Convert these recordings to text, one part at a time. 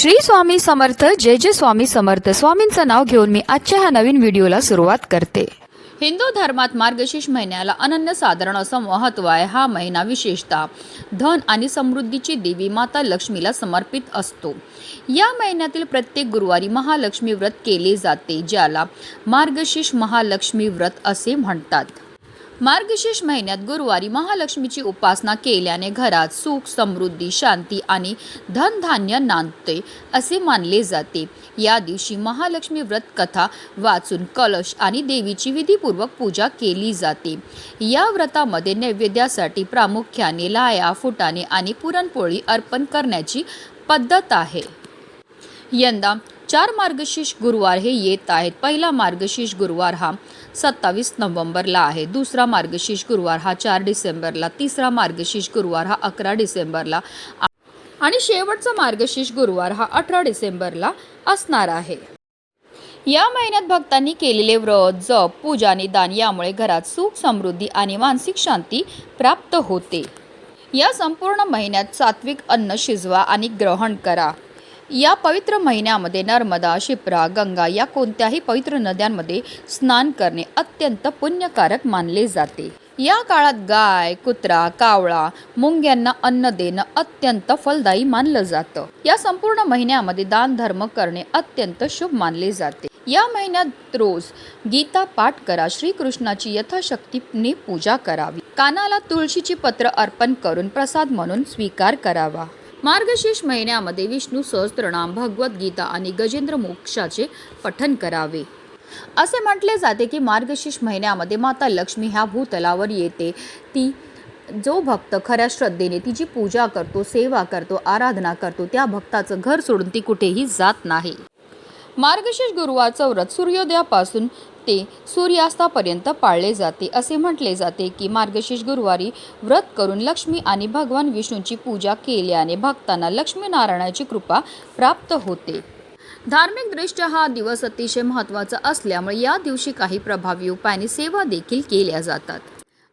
श्री स्वामी समर्थ जय जय स्वामी समर्थ. स्वामींचं नाव घेऊन मी आजच्या ह्या नवीन व्हिडिओला सुरुवात करते. हिंदू धर्मात मार्गशीर्ष महिन्याला अनन्यसाधारण असं महत्त्व आहे हा महिना विशेषतः धन आणि समृद्धीची देवी माता लक्ष्मीला समर्पित असतो. या महिन्यातील प्रत्येक गुरुवारी महालक्ष्मी व्रत केले जाते ज्याला मार्गशीर्ष महालक्ष्मी व्रत असे म्हणतात. मार्गशीर्ष महिन्यात गुरुवारी महालक्ष्मीची उपासना केल्याने घरात सुख समृद्धी शांती आणि धनधान्य नांदते असे मानले जाते. या दिवशी महालक्ष्मी व्रत कथा वाचून कलश आणि देवीची विधीपूर्वक पूजा केली जाते. या व्रतामध्ये नैवेद्यासाठी प्रामुख्याने लाया फुटाणे आणि पुरणपोळी अर्पण करण्याची पद्धत आहे. यंदा चार मार्गशीर्ष गुरुवार हे येत आहेत. पहिला मार्गशीर्ष गुरुवार हा सत्तावीस नोव्हेंबरला आहे. दुसरा मार्गशीर्ष गुरुवार हा चार डिसेंबरला. तिसरा मार्गशीर्ष गुरुवार हा अकरा डिसेंबरला आ- आणि शेवटचा मार्गशीर्ष गुरुवार हा अठरा डिसेंबरला असणार आहे. या महिन्यात भक्तांनी केलेले व्रत जप पूजा आणि दान यामुळे घरात सुख समृद्धी आणि मानसिक शांती प्राप्त होते. या संपूर्ण महिन्यात सात्विक अन्न शिजवा आणि ग्रहण करा. या पवित्र महिन्यामध्ये नर्मदा शिप्रा गंगा या कोणत्याही पवित्र नद्यांमध्ये स्नान करणे अत्यंत पुण्यकारक मानले जाते. या काळात गाय कुत्रा कावळा मुंग्यांना अन्न देणं अत्यंत फलदायी मानलं जातं. या संपूर्ण महिन्यामध्ये दान धर्म करणे अत्यंत शुभ मानले जाते. या महिन्यात रोज गीता पाठ करा श्रीकृष्णाची यथाशक्तीने पूजा करावी. कानाला तुळशीची पत्र अर्पण करून प्रसाद म्हणून स्वीकार करावा. मार्गशीर्ष महिन्यामध्ये विष्णू सहस्त्रनाम भगवद्गीता आणि गजेंद्र मोक्षाचे पठन करावे. असे म्हटले जाते की मार्गशीर्ष महिन्यामध्ये माता लक्ष्मी ह्या भूतलावर येते. ती जो भक्त खऱ्या श्रद्धेने तिची पूजा करतो सेवा करतो आराधना करतो त्या भक्ताचं घर सोडून ती कुठेही जात नाही. मार्गशीर्ष गुरुवारचं व्रत सूर्योदयापासून ते सूर्यास्तापर्यंत पाळले जाते. असे म्हटले जाते की मार्गशीर्ष गुरुवारी व्रत करून लक्ष्मी आणि भगवान विष्णूची पूजा केल्याने भक्तांना लक्ष्मीनारायणाची कृपा प्राप्त होते. धार्मिकदृष्ट्या हा दिवस अतिशय महत्त्वाचा असल्यामुळे या दिवशी काही प्रभावी उपायाने सेवा देखील केल्या जातात.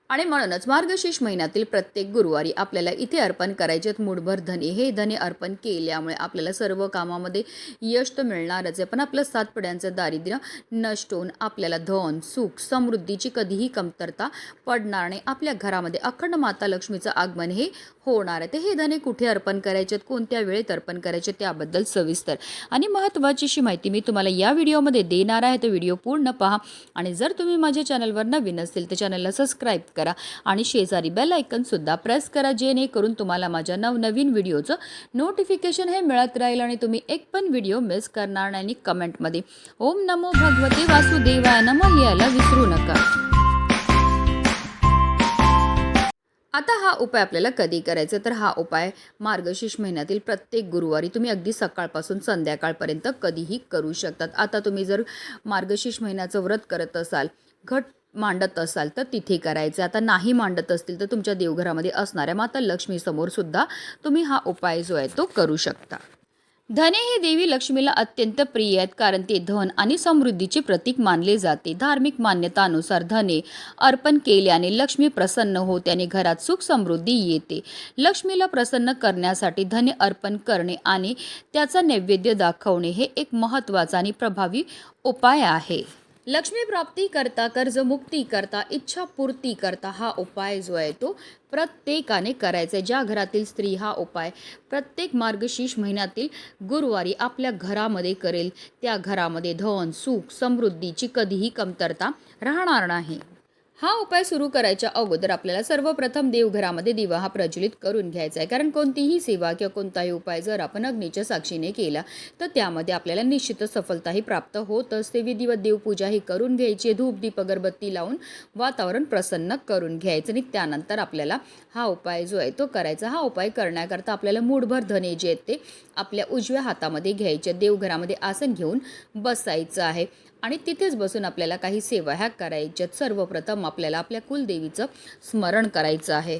आणि म्हणूनच मार्गशीर्ष महिन्यातील प्रत्येक गुरुवारी आपल्याला इथे अर्पण करायचे आहेत. मूठभर धने. हे धने अर्पण केल्यामुळे आपल्याला सर्व कामामध्ये यश तर मिळणारच आहे. पण आपलं सात पिढ्यांचं दारिद्र्य नष्ट होऊन आपल्याला धन सुख समृद्धीची कधीही कमतरता पडणार नाही. आपल्या घरामध्ये अखंड माता लक्ष्मीचं आगमन हे होणार आहे. तर हे धने कुठे अर्पण करायचे आहेत? कोणत्या वेळेत अर्पण करायचे त्याबद्दल सविस्तर आणि महत्त्वाची अशी माहिती मी तुम्हाला या व्हिडिओमध्ये देणार आहे. तर व्हिडिओ पूर्ण पहा. आणि जर तुम्ही माझ्या चॅनलवर नवीन असेल तर चॅनलला सबस्क्राईब करा. आणि शेजारी बेल सुद्धा प्रेस करा जेणेकरून तुम्हाला माझ्या नवनवीन व्हिडिओचं नोटिफिकेशन हे मिळत राहील आणि तुम्ही एक पण व्हिडिओ मिस करणार नाही कमेंटमध्ये ओम नमो भगवते वासुदेवाय नमो लिहायला विसरू नका. आता हा उपाय आपल्याला कधी करायचा? तर हा उपाय मार्गशीर्ष महिन्यातील प्रत्येक गुरुवारी तुम्ही अगदी सकाळपासून संध्याकाळपर्यंत कधीही करू शकतात. आता तुम्ही जर मार्गशीर्ष महिन्याचं व्रत करत असाल घट मांडत असाल तर तिथे करायचे. आता नाही मांडत असतील तर तुमच्या देवघरामध्ये असणाऱ्या माता लक्ष्मीसमोर सुद्धा तुम्ही हा उपाय जो आहे तो करू शकता. धने हे देवी लक्ष्मीला अत्यंत प्रिय आहेत. कारण ते धन आणि समृद्धीचे प्रतीक मानले जाते. धार्मिक मान्यतानुसार धने अर्पण केल्याने लक्ष्मी प्रसन्न होते आणि घरात सुख समृद्धी येते. लक्ष्मीला प्रसन्न करण्यासाठी धने अर्पण करणे आणि त्याचा नैवेद्य दाखवणे हे एक महत्त्वाचा आणि प्रभावी उपाय आहे. लक्ष्मी प्राप्ती करता कर्जमुक्ती करता इच्छा पूर्ती करता हा उपाय जो आहे तो प्रत्येकाने करायचा आहे. ज्या घरातील स्त्री हा उपाय प्रत्येक मार्गशीर्ष महिन्यातील गुरुवारी आपल्या घरामध्ये करेल. त्या घरामध्ये धन सुख समृद्धीची कधीही कमतरता राहणार नाही. हा उपाय सुरू करायच्या अगोदर आपल्याला सर्वप्रथम देवघरामध्ये दिवा हा प्रज्वलित करून घ्यायचा आहे. कारण कोणतीही सेवा किंवा कोणताही उपाय जर आपण अग्नीच्या साक्षीने केला तर त्यामध्ये आपल्याला निश्चितच सफलताही प्राप्त होत असते. विधिवत देवपूजा ही करून घ्यायची. धूप दीप अगरबत्ती लावून वातावरण प्रसन्न करून घ्यायचं आणि त्यानंतर आपल्याला हा उपाय जो आहे तो करायचा. हा उपाय करण्याकरता आपल्याला मूठभर धने जे आहेत ते आपल्या उजव्या हातामध्ये घ्यायचे. देवघरामध्ये आसन घेऊन बसायचं आहे. आणि तिथेच बसून आपल्याला काही सेवा ह्या करायच्यात. सर्वप्रथम आपल्याला आपल्या कुलदेवीचं स्मरण करायचं आहे.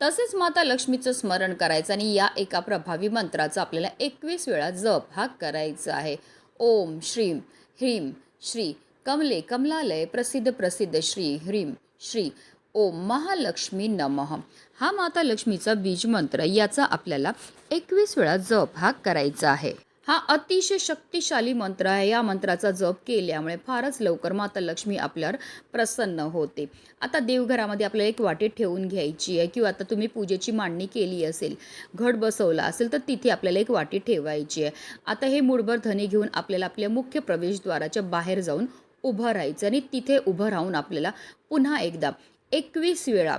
तसेच माता लक्ष्मीचं स्मरण करायचं आणि या एका प्रभावी मंत्राचा आपल्याला एकवीस वेळा जप हा करायचा आहे. ओम श्रीम ह्रीम श्री कमले कमलालय प्रसिद्ध प्रसिद्ध श्री ह्रीम श्री ओम महालक्ष्मी नमः. हा माता लक्ष्मीचा बीज मंत्र याचा आपल्याला एकवीस वेळा जप हा करायचा आहे. हा अतिशय शक्तिशाली मंत्र आहे. या मंत्राचा जप केल्यामुळे फारच लवकर माता लक्ष्मी आपल्यावर प्रसन्न होते. आता देवघरामध्ये आपल्याला एक वाटी ठेवून घ्यायची आहे किंवा आता तुम्ही पूजेची मांडणी केली असेल घट बसवला असेल तर तिथे आपल्याला एक वाटी ठेवायची आहे. आता हे मुठभर धने घेऊन आपल्याला आपल्या मुख्य प्रवेशद्वाराच्या बाहेर जाऊन उभं राहायचं आणि तिथे उभं राहून आपल्याला पुन्हा एकदा एकवीस वेळा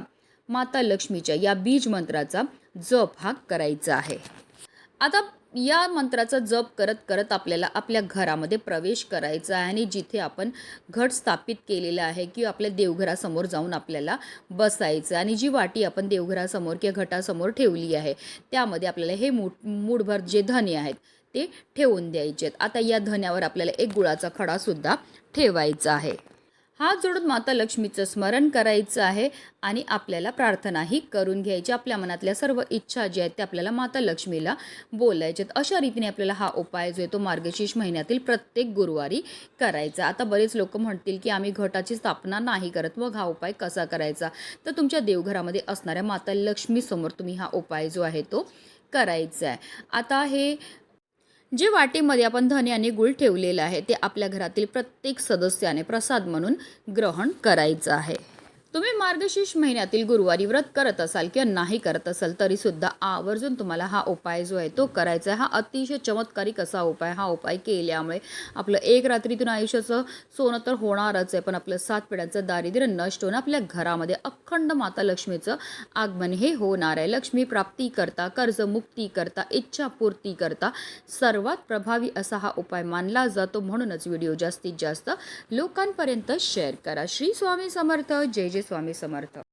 माता लक्ष्मीच्या या बीज मंत्राचा जप हा करायचा आहे. आता या मंत्राचा जप करत करत आपल्याला आपल्या घरामध्ये प्रवेश करायचा आहे आणि जिथे आपण घट स्थापित केलेलं आहे की आपल्या देवघरासमोर जाऊन आपल्याला बसायचं आणि जी वाटी आपण देवघरासमोर किंवा घटासमोर ठेवली आहे त्यामध्ये आपल्याला हे मूठ मूठभर जे धने आहेत ते ठेवून द्यायचे आहेत. आता या धन्यावर आपल्याला एक गुळाचा खडासुद्धा ठेवायचा आहे. हात जोडून माता लक्ष्मीचं स्मरण करायचं आहे आणि आपल्याला प्रार्थनाही करून घ्यायची. आपल्या मनातल्या सर्व इच्छा ज्या आहेत त्या आपल्याला माता लक्ष्मीला बोलायच्यात अशा रीतीने आपल्याला हा उपाय जो आहे तो मार्गशीर्ष महिन्यातील प्रत्येक गुरुवारी करायचा. आता बरेच लोक म्हणतील की आम्ही घटाची स्थापना नाही करत. मग हा उपाय कसा करायचा? तर तुमच्या देवघरामध्ये असणाऱ्या माता लक्ष्मीसमोर तुम्ही हा उपाय जो आहे तो करायचा आहे. आता हे जे वाटीमध्ये आपण धने आणि गुळ ठेवलेलं आहे ते आपल्या घरातील प्रत्येक सदस्याने प्रसाद म्हणून ग्रहण करायचं आहे. तुम्ही मार्गशीर्ष महिन्यातील गुरुवारी व्रत करत असाल किंवा नाही करत असाल तरी सुद्धा आवर्जून तुम्हाला हा उपाय जो आहे तो करायचा आहे. हा अतिशय चमत्कारिक असा उपाय हा उपाय केल्यामुळे आपलं एक रात्रीतून आयुष्याचं सोनं तर होणारच आहे पण आपलं सात पिढ्यांचं दारिद्र्य नष्ट होऊन आपल्या घरामध्ये अखंड माता लक्ष्मीचं आगमन हे होणार आहे. लक्ष्मी प्राप्ती करता कर्जमुक्ती करता इच्छापूर्ती करता सर्वात प्रभावी असा हा उपाय मानला जातो. म्हणूनच व्हिडिओ जास्तीत जास्त लोकांपर्यंत शेअर करा. श्री स्वामी समर्थ. जय जय स्वामी समर्थ.